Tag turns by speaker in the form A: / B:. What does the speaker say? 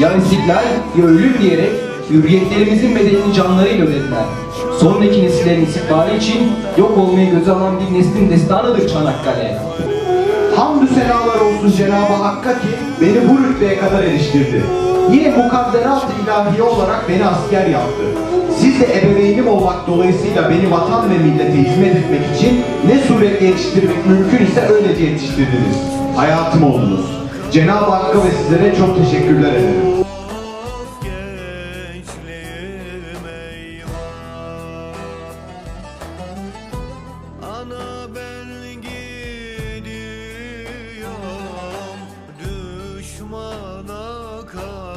A: Ya istiklal ya diyerek hürriyetlerimizin bedelini canlarıyla ödediler. Sonraki nesillerin istiklali için yok olmayı göze alan bir neslin destanıdır Çanakkale.
B: Hamdü senalar olsun Cenab-ı Hakk'a ki beni bu rütbeye kadar eriştirdi. Yine mukadderat ilahi olarak beni asker yaptı de ebeveynim olmak dolayısıyla beni vatan ve millete hizmet etmek için ne suretle yetiştirmek mümkün ise öylece yetiştirdiniz. Hayatım oldunuz. Cenab-ı Hakk'a ve sizlere çok teşekkürler ederim.
C: düşmana kal.